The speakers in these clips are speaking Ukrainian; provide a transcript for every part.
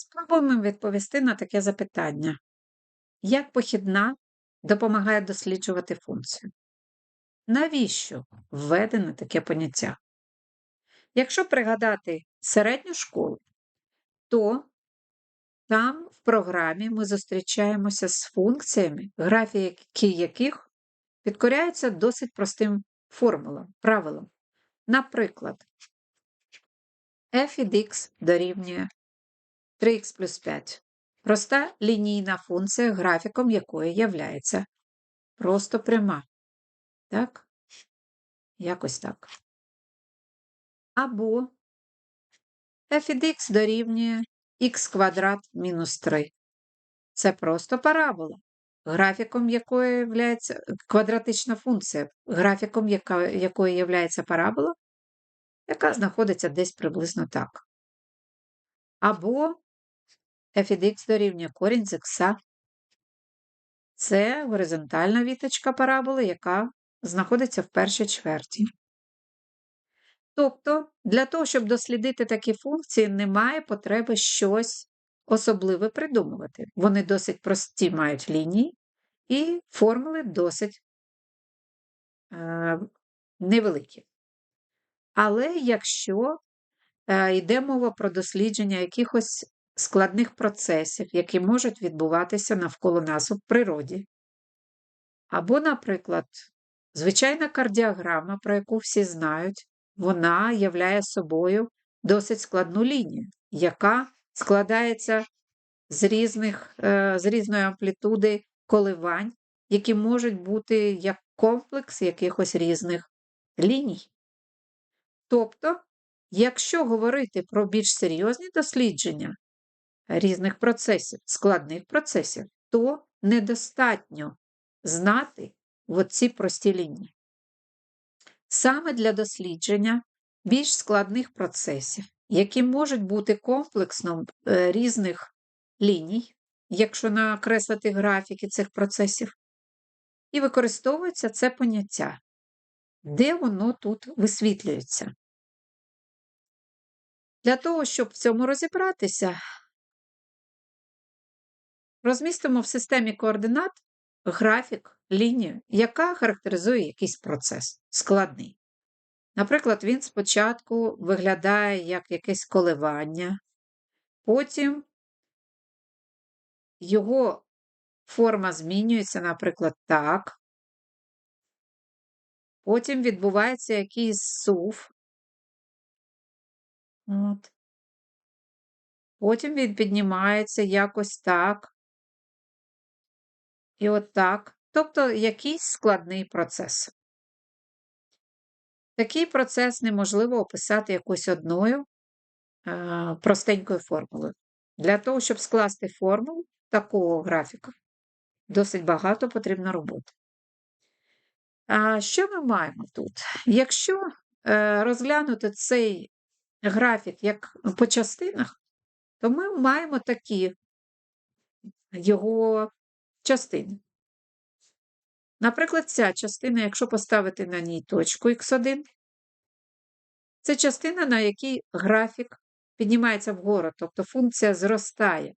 Спробуємо відповісти на таке запитання. Як похідна допомагає досліджувати функцію? Навіщо введено таке поняття? Якщо пригадати середню школу, то там в програмі ми зустрічаємося з функціями, графіки яких підкоряються досить простим формулам, правилам. Наприклад, f від x дорівнює 3х плюс 5. Проста лінійна функція, графіком якої являється просто пряма. Так? Якось так. Або f від x дорівнює х квадрат мінус 3. Це просто парабола, графіком якої є квадратична функція, графіком якої є парабола, яка знаходиться десь приблизно так. Або f від x дорівнює корінь з х. Це горизонтальна віточка параболи, яка знаходиться в першій чверті. Тобто, для того, щоб дослідити такі функції, немає потреби щось особливе придумувати. Вони досить прості мають лінії, і формули досить е, невеликі. Але якщо е, йде мова про дослідження якихось складних процесів, які можуть відбуватися навколо нас у природі, або, наприклад, звичайна кардіограма, про яку всі знають, вона являє собою досить складну лінію, яка складається з різних, е, з різної амплітуди коливань, які можуть бути як комплекс якихось різних ліній. Тобто, якщо говорити про більш серйозні дослідження різних процесів, складних процесів, то недостатньо знати оці прості лінії. Саме для дослідження більш складних процесів, які можуть бути комплексом е, різних ліній, якщо накреслити графіки цих процесів, і використовується це поняття, де воно тут висвітлюється. Для того, щоб в цьому розібратися, розмістимо в системі координат графік, лінію, яка характеризує якийсь процес складний. Наприклад, він спочатку виглядає як якесь коливання, потім його форма змінюється, наприклад, так. Потім відбувається якийсь сув. От. Потім він піднімається якось так. І от так. Тобто якийсь складний процес. Такий процес неможливо описати якось одною е, простенькою формулою. Для того, щоб скласти формулу такого графіка, досить багато потрібно роботи. А що ми маємо тут? Якщо е, розглянути цей графік як по частинах, то ми маємо такі його частини. Наприклад, ця частина, якщо поставити на ній точку х1, це частина, на якій графік піднімається вгору, тобто функція зростає.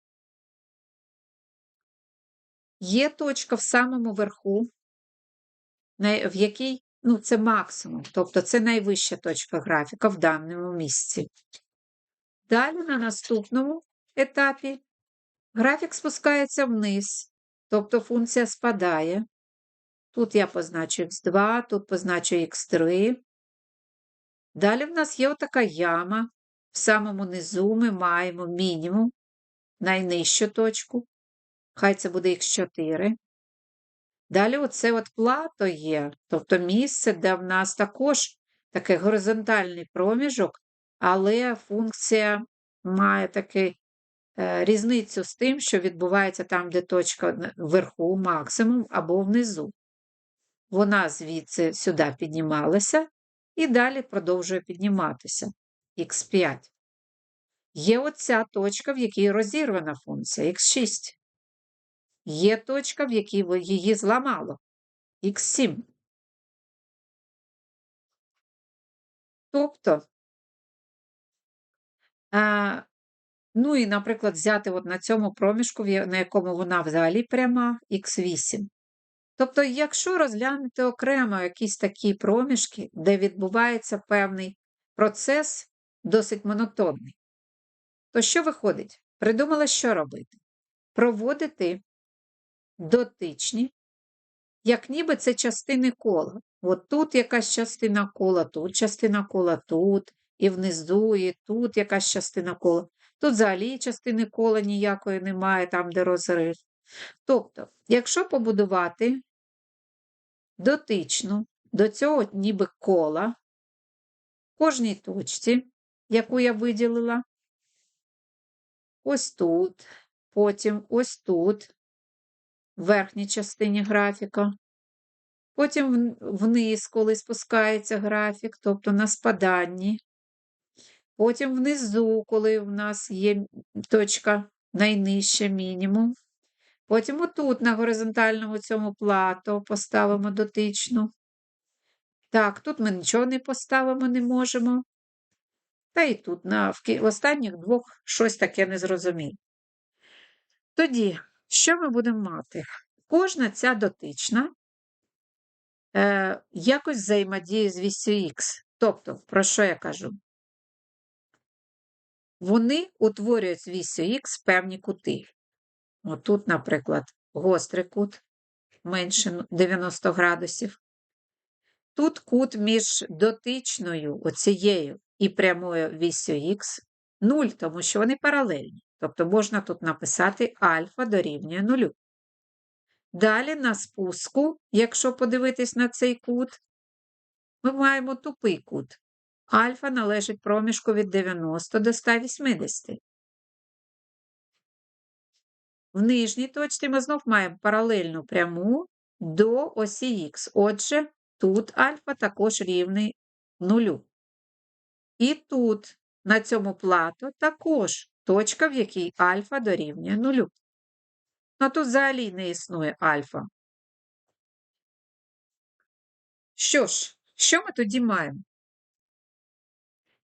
Є точка в самому верху, в якій ну, це максимум, тобто це найвища точка графіка в даному місці. Далі на наступному етапі графік спускається вниз, тобто функція спадає. Тут я позначу х2, тут позначу х3. Далі в нас є отака яма. В самому низу ми маємо мінімум, найнижчу точку. Хай це буде х4. Далі оце от плато є, тобто місце, де в нас також такий горизонтальний проміжок, але функція має таку е, різницю з тим, що відбувається там, де точка вверху максимум або внизу. Вона звідси сюди піднімалася і далі продовжує підніматися х5. Є оця точка, в якій розірвана функція х6. Є точка, в якій її зламало х7. Тобто Ну і, наприклад, взяти от на цьому проміжку, на якому вона взагалі пряма, х8. Тобто, якщо розглянути окремо якісь такі проміжки, де відбувається певний процес досить монотонний, то що виходить? Придумала, що робити? Проводити дотичні, як ніби це частини кола. От тут якась частина кола, тут частина кола, тут, і внизу, і тут якась частина кола. Тут взагалі частини кола ніякої немає, там, де розрив. Тобто, якщо побудувати дотичну до цього ніби кола кожній точці, яку я виділила, ось тут, потім ось тут, в верхній частині графіка, потім вниз, коли спускається графік, тобто на спаданні, потім внизу, коли в нас є точка найнижча мінімум. Потім отут на горизонтальному цьому плато поставимо дотичну. Так, тут ми нічого не поставимо не можемо. Та і тут на, в останніх двох щось таке незрозуміле. Тоді, що ми будемо мати? Кожна ця дотична е, якось взаємодіє з вісю Х. Тобто, про що я кажу? Вони утворюють з вісю Х певні кути. Отут, наприклад, гострий кут менше 90 градусів. Тут кут між дотичною оцією і прямою вісю Х 0, тому що вони паралельні. Тобто можна тут написати альфа дорівнює нулю. Далі на спуску, якщо подивитись на цей кут, ми маємо тупий кут. Альфа належить проміжку від 90 до 180. В нижній точці ми знов маємо паралельну пряму до осі Х. Отже, тут альфа також рівний нулю. І тут, на цьому плато, також точка, в якій альфа дорівнює нулю. Ну тут взагалі не існує альфа. Що ж, що ми тоді маємо?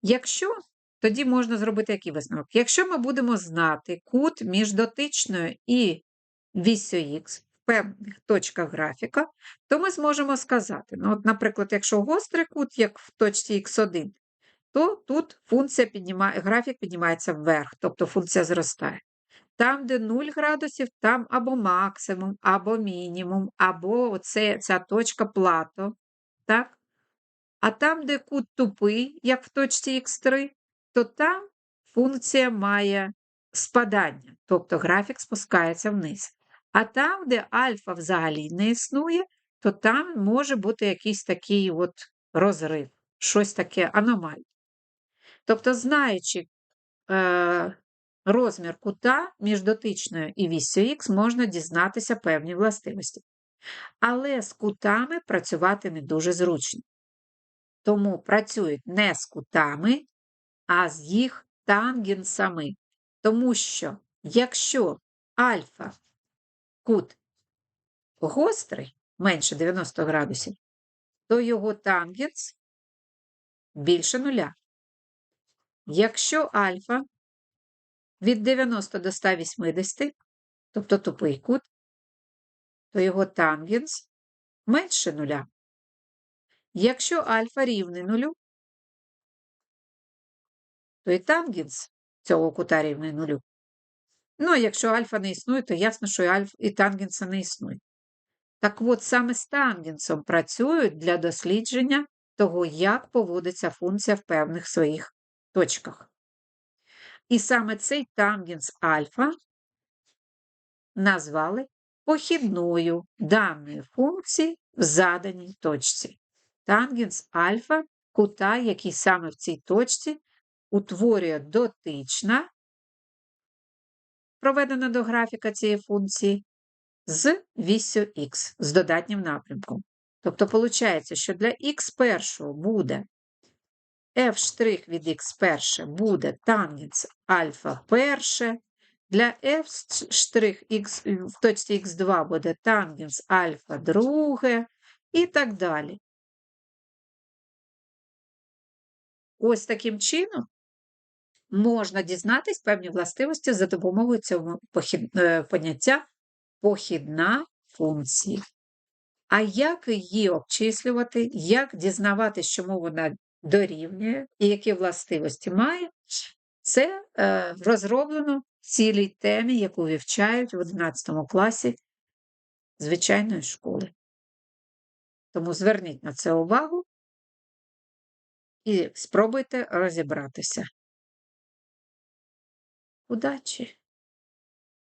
Якщо тоді можна зробити який висновок? Якщо ми будемо знати кут між дотичною і вісю Х в певних точках графіка, то ми зможемо сказати, ну, от, наприклад, якщо гострий кут, як в точці х1, то тут функція піднімає, графік піднімається вверх, тобто функція зростає. Там, де 0 градусів, там або максимум, або мінімум, або оце, ця точка плато. Так? А там, де кут тупий, як в точці х3, то там функція має спадання, тобто графік спускається вниз. А там, де альфа взагалі не існує, то там може бути якийсь такий от розрив, щось таке аномальне. Тобто, знаючи е, розмір кута між дотичною і вісю х, можна дізнатися певні властивості. Але з кутами працювати не дуже зручно. Тому працюють не з кутами, а з їх тангенсами. Тому що, якщо альфа кут гострий менше 90 градусів, то його тангенс більше нуля. Якщо альфа від 90 до 180, тобто тупий кут, то його тангенс менше нуля. Якщо альфа рівний нулю, то і тангенс цього кута рівний нулю. Ну, а якщо альфа не існує, то ясно, що і, альфа, і тангенса не існує. Так от саме з тангенсом працюють для дослідження того, як поводиться функція в певних своїх точках. І саме цей тангенс альфа назвали похідною даної функції в заданій точці. Тангенс альфа кута, який саме в цій точці утворює дотична, проведена до графіка цієї функції, з вісю х з додатнім напрямком. Тобто, виходить, що для х першого буде f' від х перше буде тангенс альфа перше, для f' в точці х2 буде тангенс альфа друге і так далі. Ось таким чином можна дізнатись певні властивості за допомогою цього е, поняття похідна функція. А як її обчислювати, як дізнаватися, чому вона дорівнює і які властивості має, це е, розроблено в цілій темі, яку вивчають в 11 класі звичайної школи. Тому зверніть на це увагу і спробуйте розібратися. Удачі!